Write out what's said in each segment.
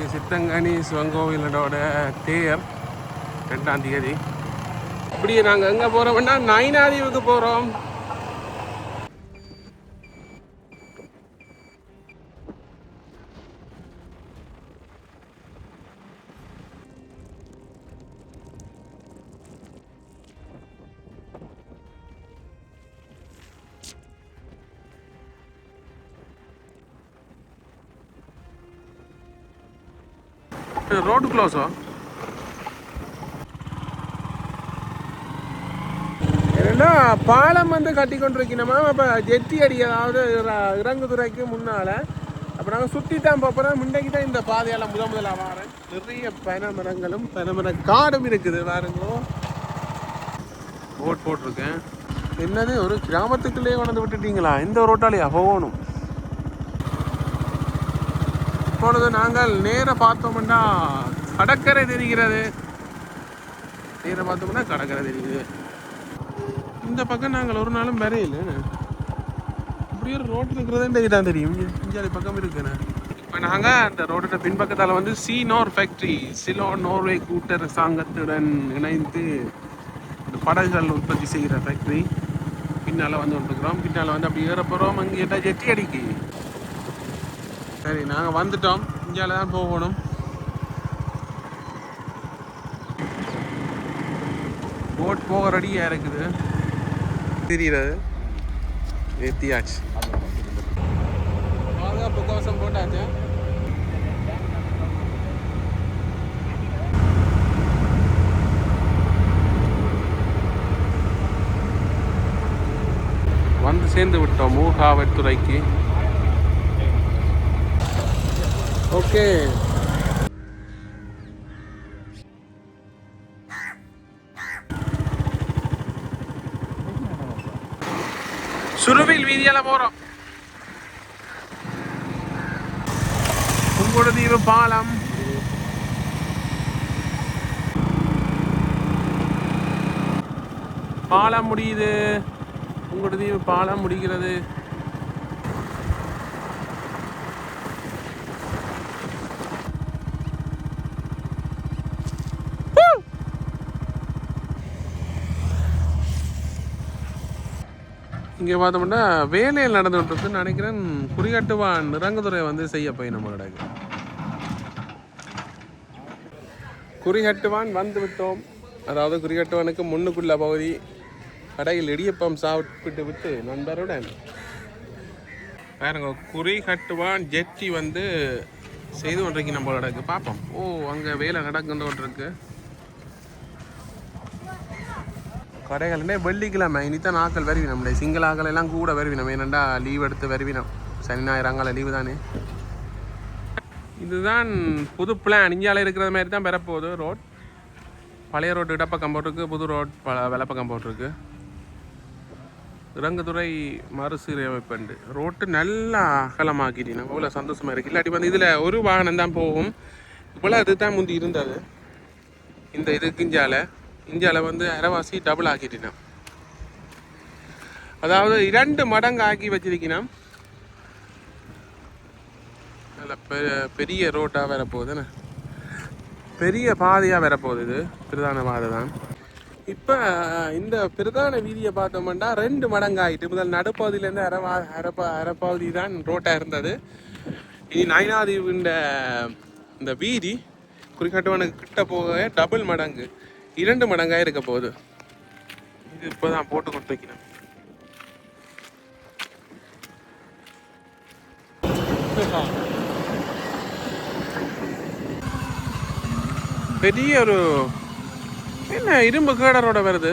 இன்றைக்கி சித்தங்கனி சிவங்கோவிலோட தேர் ரெண்டாம் தேதி. இப்படி நாங்கள் எங்கே போகிறோம்னா நைனாதீவுக்கு போகிறோம் ரோடு க்ளோஸோ? ஏன்னா பாலம் வந்து கட்டி கொண்டிருக்கணுமா அப்போ ஜெட்டி அடி அதாவது இற- இறங்குதுறைக்கு முன்னால். அப்போ நாங்கள் சுற்றி தான் போகிறோம் முன்னைக்கு தான் இந்த பாதையெல்லாம் முத முதல்ல வரேன். நிறைய பனைமரங்களும் பனைமர காடும் இருக்குது. பாருங்க போட் போட்டிருக்கேன். என்னது? ஒரு கிராமத்துக்குள்ளேயே கொண்டு விட்டுட்டீங்களா? இந்த ரோட்டாலேயா? போகணும். இப்பொழுது நாங்கள் நேர பார்த்தோம்னா கடற்கரை தெரிகிறது. நேர பார்த்தோம்னா கடற்கரை தெரியுது இந்த பக்கம் நாங்கள் ஒரு நாளும் வரையில. இப்படி ஒரு ரோடு இருக்கிறதே தான் தெரியும்? இஞ்சாலி பக்கம் இருக்குண்ணே இப்போ நாங்கள் அந்த ரோட்டோட பின்பக்கத்தால் வந்து சி நோர் ஃபேக்ட்ரி சிலோ நோர்வே கூட்டர் சாங்கத்துடன் இணைந்து இந்த படகுகள் உற்பத்தி செய்கிற ஃபேக்ட்ரி பின்னால் வந்து கொண்டிருக்கிறோம் பின்னால் வந்து அப்படி ஏற போகிறோம் அங்கே ஜெட்டி அடிக்கு. சரி நாங்கள் வந்துட்டோம். இந்தியாவில் தான் போகணும். போட் போக ரெடியாக இருக்குது. தெரிகிறது. ஏத்தியாச்சு பாதுகாப்பு கவசம் போட்டாச்சு. வந்து சேர்ந்து விட்டோம் மூகாவத்துறைக்கு ஓகே. சுருவில் வீதியால் போகிறோம் உங்களோட தீவு பாலம். பாலம் முடியுது. உங்களோட தீவு பாலம் முடிகிறது. இங்கே பார்த்தோம்னா வேலையில் நடந்துகிட்டு இருக்குன்னு நினைக்கிறேன். குறிகாட்டுவான் இறங்குதுறை வந்து செய்ய போய் நம்மளோட குறிகட்டுவான் வந்து விட்டோம் அதாவது குறிகட்டுவானுக்கு முன்னுக்குள்ள பகுதி கடையில் இடியப்பம் சாப்பிட்டு விட்டு நண்பருடன். பாருங்க குறிகட்டுவான் ஜெட்டி வந்து செய்து கொண்டிருக்கு நம்மளோட பார்ப்போம். ஓ அங்கே வேலை நடக்குன்னு இருக்கு கடைகள்னே வெள்ளிக்கிழமை. இனித்தான் நாட்கள் வருவினம் சிங்கள ஆக்கள் எல்லாம் கூட வருவினம். ஏனண்டா லீவ் எடுத்து வருவினம். சனி ஞாயிறு அங்கால லீவு தானே. இதுதான் புது பிளான் இந்தியாவில் இருக்கிற மாதிரி தான் பெறப்போகுது ரோட் பழைய ரோட்டு இடப்பக்கம் போட்டிருக்கு. புது ரோட் ப வெள்ளப்பக்கம் போட்டிருக்கு. இறங்குதுறை மறுசீரமைப்பு ரோட்டு நல்லா அகலமாக்கிட்டீங்க. அவ்வளோ சந்தோஷமாக இருக்குது இல்லாட்டி வந்து இதில் ஒரு வாகனம் தான் போகும். இவ்வளோ அதுதான் முந்தி இருந்தது. இந்த இது இந்தியாவில் இந்தியாவில் வந்து அரைவாசி டபுள் ஆக்கிட்டினான் அதாவது இரண்டு மடங்கு ஆக்கி வச்சிருக்கணும் நல்ல பெ- பெரிய ரோட்டாக வரப்போகுதுன்னு பெரிய பாதையாக வரப்போகுது இது. பிரதான பாதை தான். இப்போ இந்த பிரதான வீதியை பார்த்தோம்னா ரெண்டு மடங்கு ஆகிட்டு முதல் நடுப்பகுதியிலேருந்து அரவா அரப்பா அரப்பகுதி தான் ரோட்டாக இருந்தது. இனி நயனாதீவுன்ற இந்த வீதி குறிக்கட்டுவனுக்கு கிட்ட போக டபுள் மடங்கு. இரண்டு மடங்காக இருக்க போகுது. இது இப்போ தான் போட்டு கொண்டு வைக்கணும் பெரிய ஒரு என்ன இரும்பு கேடரோட வருது?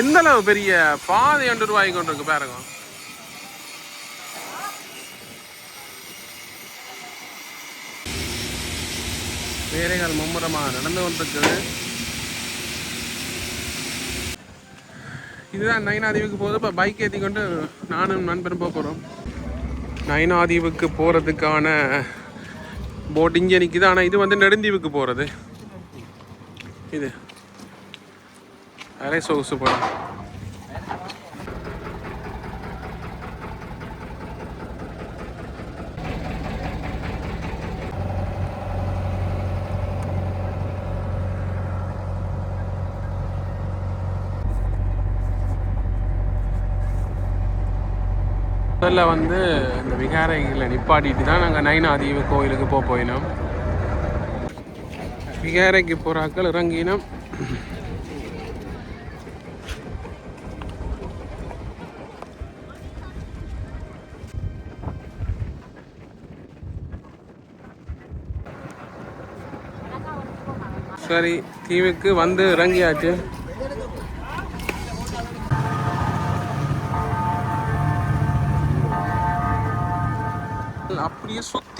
எந்த அளவு பெரிய பாதை ஒன்று ரூபாய் கொண்டு இருக்கு பாருங்க. வேலைகள் மும்முரமாக நடந்து கொண்டிருக்குது இதுதான் நயனாதீவுக்கு போகுது இப்போ பைக் ஏற்றி கொண்டு நானும் நண்பரும் போக போகிறோம் நயனாதீவுக்கு போகிறதுக்கான போட் இங்கே நிற்கிது ஆனால் இது வந்து நெடுந்தீவுக்கு போகிறது இது அரை சொகுசு போடும் முதல்ல வந்து இந்த விகாரைகளை நிப்பாட்டிட்டு தான் நாங்கள் நைனாதீவு கோயிலுக்கு போக போயினோம். விகாரைக்கு போகிறாக்கள் இறங்கினோம். சரி தீவுக்கு வந்து இறங்கியாச்சு.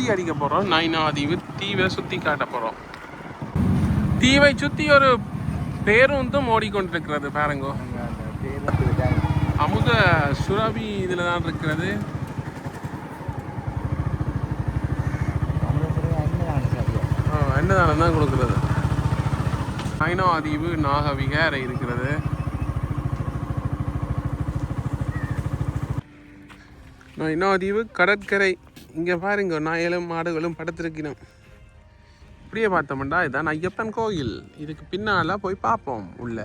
சுற்றி அடிக்க போறோம். நைனா தீவு தீவை சுத்தி காட்ட போகிறோம் தீவை சுத்தி ஒரு பேருந்தும் ஓடிக்கொண்டிருக்கிறது பாருங்கோ. அமுத சுரபி இதுல தான் இருக்கிறது. அன்னதானம் தான் கொடுக்குறது. நைனா தீவு நாகவிகாரை இருக்கிறது. நைனா தீவு கடற்கரை இங்கே பாருங்க நாயலும் மாடுகளும் படுத்திருக்கணும் இப்படியே பார்த்தோம்டா இதான் ஐயப்பன் கோயில். இதுக்கு பின்னால் போய் பார்ப்போம் உள்ள.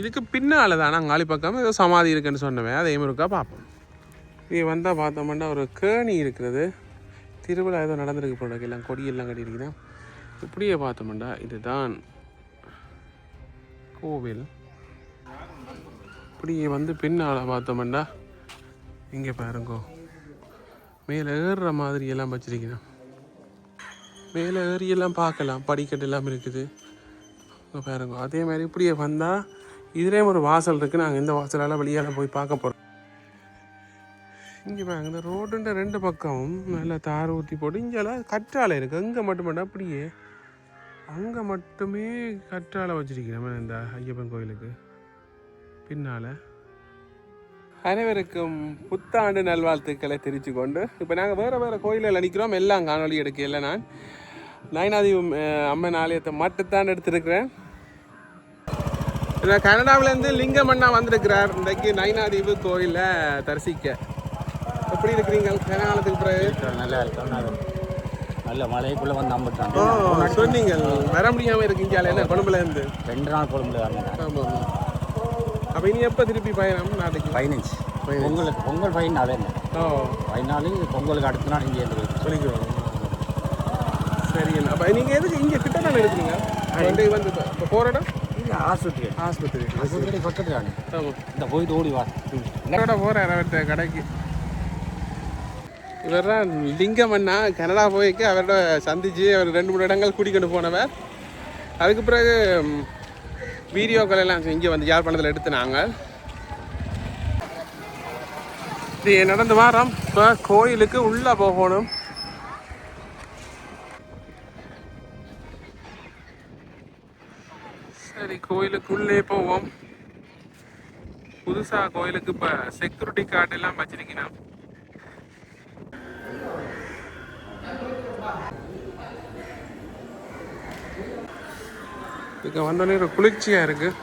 இதுக்கு பின்னால் தான் நாங்கள் பக்கம் ஏதோ சமாதி இருக்குன்னு சொன்னவன். அதே மாதிரி இருக்கா பார்ப்போம். இப்படியே வந்தால் பார்த்தோம்னா ஒரு கேணி இருக்கிறது. திருவிழா ஏதோ நடந்திருக்கு போல எல்லாம் கொடியெல்லாம் கட்டியிருக்குதான். இப்படியே பார்த்தோம்டா இதுதான் கோவில். இப்படியே வந்து பின்னால் பார்த்தோம்னா இங்கே பாருங்கோ. மேலே ஏறுற மாதிரி எல்லாம் வச்சுருக்கிறேன் மேலே ஏறி எல்லாம் பார்க்கலாம். படிக்கட்டு எல்லாம் இருக்குது. பாருங்க. அதே மாதிரி இப்படியே வந்தால் இதிலே ஒரு வாசல் இருக்குது நாங்கள் இந்த வாசலால் வெளியால் போய் பார்க்க போகிறோம் இங்கே பாருங்க. இந்த ரோடுன்ற ரெண்டு பக்கமும் நல்லா தார் ஊற்றி போட்டு இங்கெல்லாம் கற்றாழை இருக்குது அங்கே மட்டும் அப்படியே அங்கே மட்டுமே கற்றாழை வச்சுருக்கிறேன் இந்த ஐயப்பன் கோயிலுக்கு பின்னால். அனைவருக்கும் புத்தாண்டு நல்வாழ்த்துக்களை தெரிவித்து கொண்டு இப்போ நாங்கள் வேறு வேறு கோயிலில் நிற்கிறோம் எல்லாம் காணொலி எடுக்கல நான். நயனாதீவு அஹ், அம்மன் ஆலயத்தை மட்டும்தான் எடுத்திருக்கிறேன். நான் கனடாவிலேருந்து லிங்கமண்ணா வந்திருக்கிறார். இன்றைக்கு நயனாதீவு கோயிலில் தரிசிக்க. எப்படி இருக்கிறீங்க? கனகாலத்துக்கு பிறகு? நல்லா இருக்கும். நல்ல மழைக்குள்ளே வந்து நம்பிட்டாங்க சொன்னீங்க. வர முடியாமல் இருக்கீங்க. என்ன கொழும்புலேருந்து ரெண்டு நாள் குழம்புல ஆமாம். அப்போ இனி எப்போ திருப்பி பயணம் நாளைக்கு பதினஞ்சு. பொங்கலுக்கு பொங்கல் பதினாலு என்ன ஓ. பதினாலு பொங்கலுக்கு அடுத்த நாள் இங்கே இருந்து சொல்லிக்கிறோம். சரி அப்போ நீங்கள் எதுக்கு இங்கே கிட்ட தானே இருக்கிறீங்க? வந்து வந்து இப்போ- போகிற இடம்? இது ஆஸ்பத்திரி. ஆஸ்பத்திரி. ஆஸ்பத்திரி பக்கத்தில் ஆமாம் இந்த போய் ஓடி வா. இதோட போகிறேன் அவர்கிட்ட கடைக்கு? இவர் தான் லிங்கம் அண்ணா கனடா போய்க்கு அவரோட சந்திச்சு அவர் ரெண்டு மூணு இடங்கள் கூட்டிக்கிட்டு போனவர். அதுக்கு பிறகு வீடியோக்கள் எல்லாம் இங்கே வந்து யாழ்ப்பாணத்தில் எடுத்து நாங்கள் நடந்து வாரம். இப்போ கோயிலுக்கு உள்ளே போகணும். சரி கோயிலுக்குள்ளே போவோம். புதுசாக கோயிலுக்கு இப்போ செக்யூரிட்டி கார்டு எல்லாம் வச்சிருக்கீங்கன்னா இங்க வந்தோடனே ஒரு இருக்குது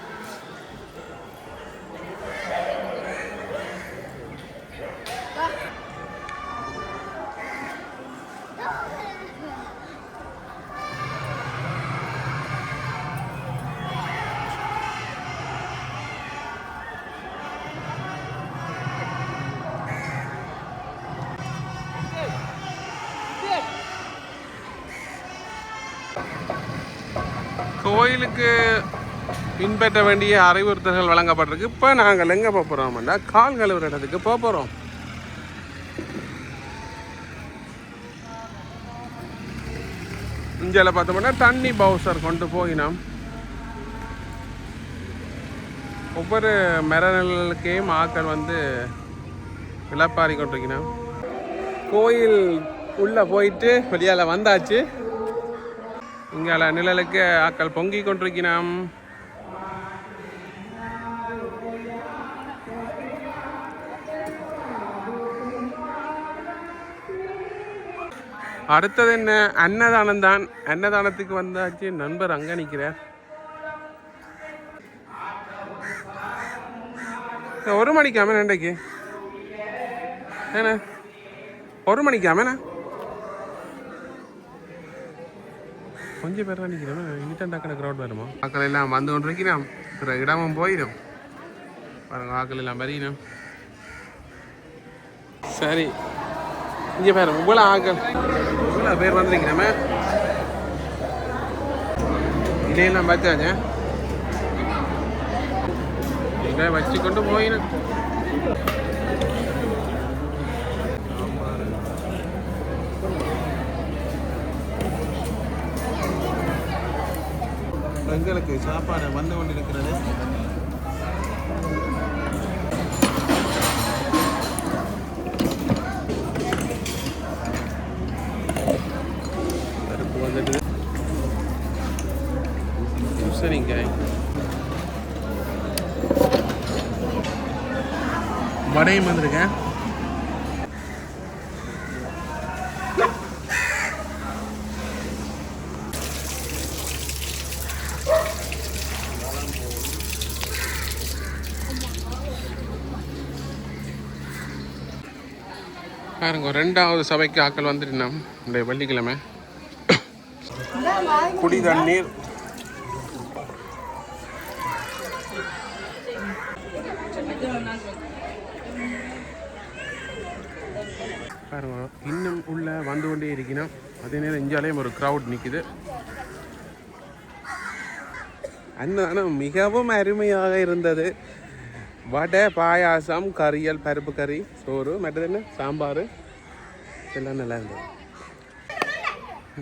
கோயிலுக்கு பின்பற்ற வேண்டிய அறிவுறுத்தல்கள் வழங்கப்பட்டிருக்கு. இப்போ நாங்கள் எங்கே போக போகிறோம்னா கால் கழுவுற இடத்துக்கு போக போகிறோம் இந்தியாவில் பார்த்தோம்னா தண்ணி பவுசர் கொண்டு போயினோம் ஒவ்வொரு மரநிலைக்கையும் ஆக்கள் வந்து விளப்பாரி கொண்டிருக்கணும் கோயில் உள்ளே போயிட்டு வெளியால் வந்தாச்சு. இங்கால நிழலுக்கு ஆக்கள் பொங்கி கொண்டிருக்கிறோம் அடுத்தது என்ன? அன்னதானம் தான். அன்னதானத்துக்கு வந்தாச்சு. நண்பர் அங்க நிற்கிறார் ஒரு மணிக்காம என்னைக்கு என்ன? ஒரு மணிக்காம கொஞ்சம் பேர் தான் நிற்கிறோம் இனிதான் டக்குனு க்ரௌட் வருமா? ஆக்கள் எல்லாம் வந்து கொண்டு இருக்கிறோம் இடமும் போயிடும். பாருங்க ஆக்கள் எல்லாம் வரையணும் சரி. இங்கே பேர் இவ்வளோ ஆக்கள். இவ்வளோ பேர் வந்திருக்கிறோமே இதையெல்லாம் பார்த்தாச்சே. இதை வச்சு கொண்டு போயினேன் எங்களுக்கு சாப்பாடு வந்து கொண்டிருக்கிறது. வந்துட்டு. சரிங்க. வடையும் வந்திருக்கேன். பாருங்க ரெண்டாவது சபைக்கு ஆக்கள் வந்துட்டோம் இந்த வெள்ளிக்கிழமை. குடி தண்ணீர். பாருங்க இன்னும் உள்ள வந்து கொண்டே இருக்கணும் அதே நேரம் இஞ்சாலையும் ஒரு க்ரௌட் நிற்குது அன்னதானம் மிகவும் அருமையாக இருந்தது. வடை பாயாசம் கறியல் பருப்பு கறி சோறு மற்றது என்ன? சாம்பார். எல்லாம் நல்லா இருந்தது.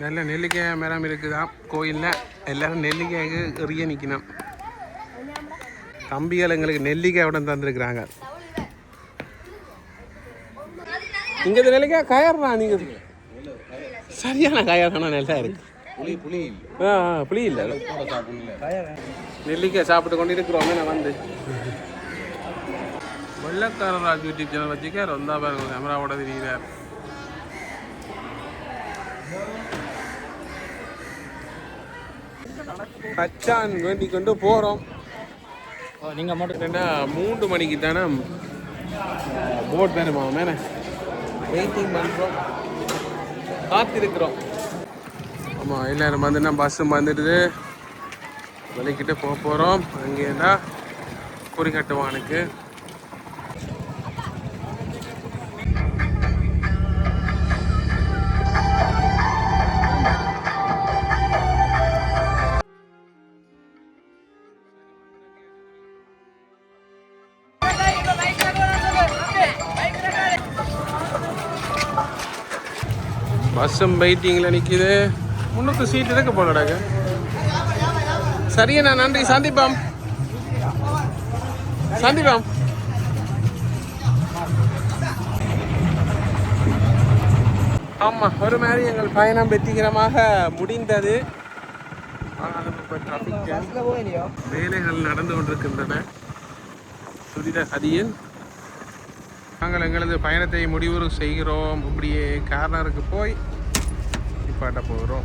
நல்ல நெல்லிக்காய் மரம் இருக்குதாம் கோயிலில் எல்லாரும் நெல்லிக்காய்க்கு எறிய நிற்கணும் தம்பிகள் எங்களுக்கு நெல்லிக்காய் உடன் தந்துருக்குறாங்க. இங்கே நெல்லிக்காய் கயறா நீங்கள் சரியான கயறானா நல்லா இருக்கு. புளி இல்லை. நெல்லிக்காய் சாப்பிட்டு கொண்டு இருக்கிறோம் நான் வந்து? வெள்ளக்காரர் ராஜ் யூடியூப் சேனல் வச்சுக்க ரொம்ப பாருங்க கேமராவோட தெரியுறார். கச்சான் வேண்டி கொண்டு போகிறோம் நீங்கள் மட்டும் மூன்று மணிக்கு தானே போட் வேணுமா மேலே? வெயிட்டிங் பண்ணுறோம் காத்திருக்கிறோம். ஆமாம் எல்லாரும் வந்துன்னா பஸ்ஸும் வந்துடுது. வெளிக்கிட்ட போக போகிறோம் அங்கேருந்தா குறிக்கட்டுவானுக்கு பஸ்ஸும் வெயிட்டிங்கில் நிற்கிது முன்னுக்கு சீட் இருக்கு போனடாங்க சரியா நான் நன்றி. சந்திப்போம். சந்திப்போம். ஆமாம் ஒரு மாதிரி எங்கள் பயணம் வெற்றிகரமாக முடிந்தது. ஆனாலும் இப்போ வேலைகள் நடந்து கொண்டிருக்கின்றன. துரித கதியில் நாங்கள் எங்களது பயணத்தை முடிவுறு செய்கிறோம். இப்படியே கார்னருக்கு போய் நிப்பாட்ட போகிறோம்